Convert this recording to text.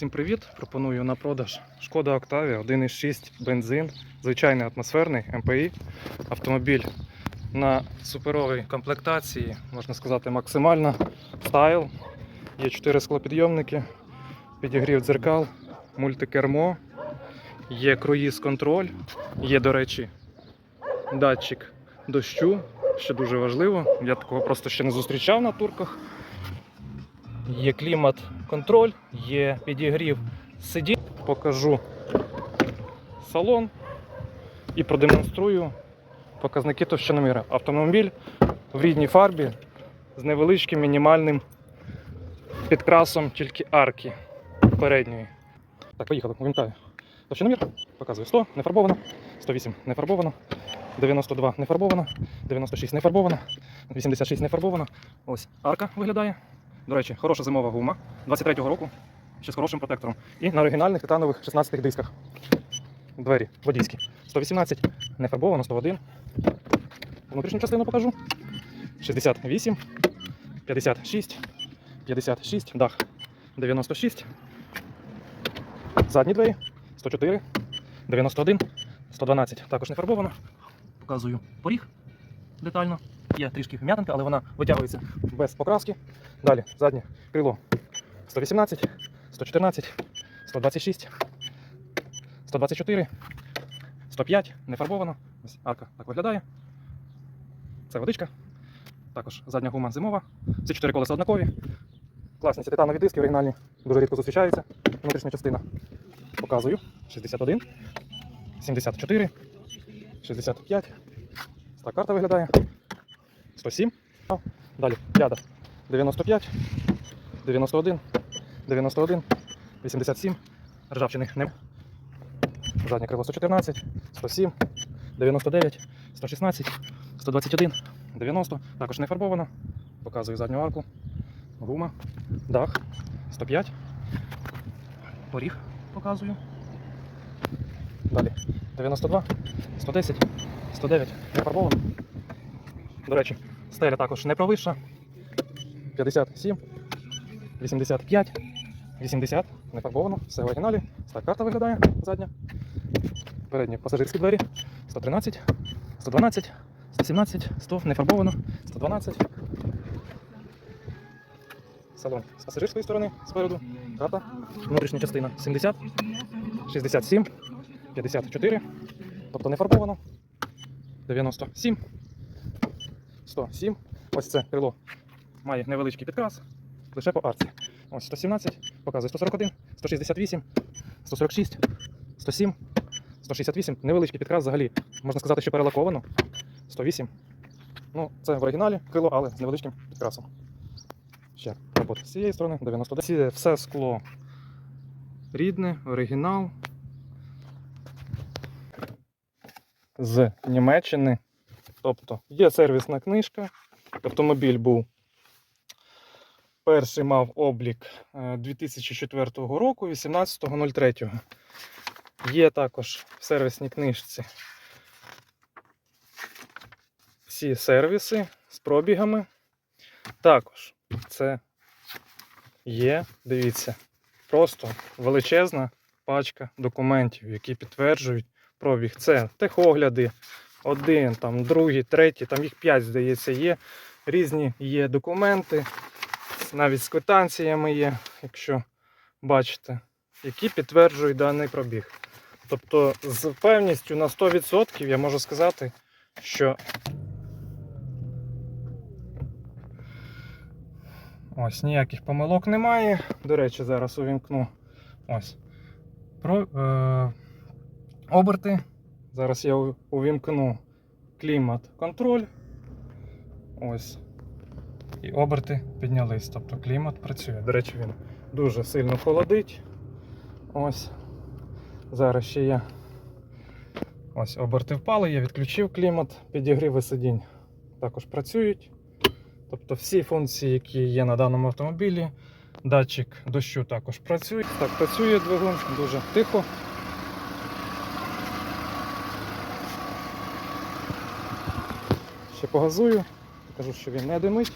Всім привіт! Пропоную на продаж Шкода Octavia 1.6 бензин, звичайний атмосферний МПІ. Автомобіль на суперовій комплектації, можна сказати, максимально стайл. Є 4 склопідйомники, підігрів дзеркал, мультикермо, є круїз-контроль, є, до речі, датчик дощу, що дуже важливо. Я такого просто ще не зустрічав на турках. Є клімат-контроль, є підігрів сидінь. Покажу салон і продемонструю показники товщиноміра. Автомобіль в рідній фарбі з невеличким мінімальним підкрасом тільки арки передньої. Так, поїхали, увімкаю. Товщиномір показує 100, не фарбовано, 108 не фарбовано, 92 не фарбовано, 96 не фарбовано, 86 не фарбовано. Ось арка виглядає. До речі, хороша зимова гума 23-го року, ще з хорошим протектором. І на оригінальних титанових 16 дисках. Двері водійські. 118, не фарбовано, 101. Внутрішню частину покажу. 68, 56, 56, дах 96. Задні двері 104, 91, 112. Також не фарбовано. Показую поріг детально. Є трішки вм'ятинка, але вона витягується без покраски. Далі заднє крило 118, 114, 126, 124, 105, не фарбовано. Ось арка так виглядає. Це водичка. Також задня гума зимова. Всі чотири колеса однакові. Класні ці титанові диски оригінальні. Дуже рідко зустрічаються. Внутрішня частина. Показую. 61, 74, 65. Ось Так карта виглядає. 107. Далі ляда 95, 91, 91, 87, ржавчини не. Заднє крило 114, 107, 99, 116, 121, 90. Також не фарбовано. Показую задню арку. Гума, дах, 105. Поріг показую. Далі 92, 110, 109. Не фарбовано. До речі, стеля також не провища. 57, 85, 80, не фарбовано, все в оригіналі. Так карта виглядає задня. Передні пасажирські двері 113, 112, 117, 100, не фарбовано, 112. Салон з пасажирської сторони спереду. Карта. Внутрішня частина 70, 67, 54. Тобто не фарбовано. 97. 107. Ось це крило має невеличкий підкрас, лише по арці. Ось 117, показує 141, 168, 146, 107, 168. Невеличкий підкрас взагалі. Можна сказати, що перелаковано. 108. Ну, це в оригіналі крило, але з невеличким підкрасом. Ще робота з цієї сторони, 99. Все скло рідне, оригінал. З Німеччини. Тобто є сервісна книжка. Автомобіль був перший мав облік е, 2004 року, 18.03. Є також в сервісній книжці всі сервіси з пробігами. Також це є, дивіться, просто величезна пачка документів, які підтверджують пробіг. Це техогляди, один, там, другий, третій, там їх п'ять, здається, є. Різні є документи, навіть з квитанціями є, якщо бачите, які підтверджують даний пробіг. Тобто, з певністю на 100% я можу сказати, що ось ніяких помилок немає. До речі, зараз увімкну ось про е, оберти. Зараз я увімкну клімат-контроль. Ось. І оберти піднялись. Тобто клімат працює. До речі, він дуже сильно холодить. Ось. Зараз ще я. Ось оберти впали, я відключив клімат, підігріви сидінь також працюють. Тобто всі функції, які є на даному автомобілі, датчик дощу також працює. Так, працює двигун дуже тихо. Ще погазую, покажу, що він не димить.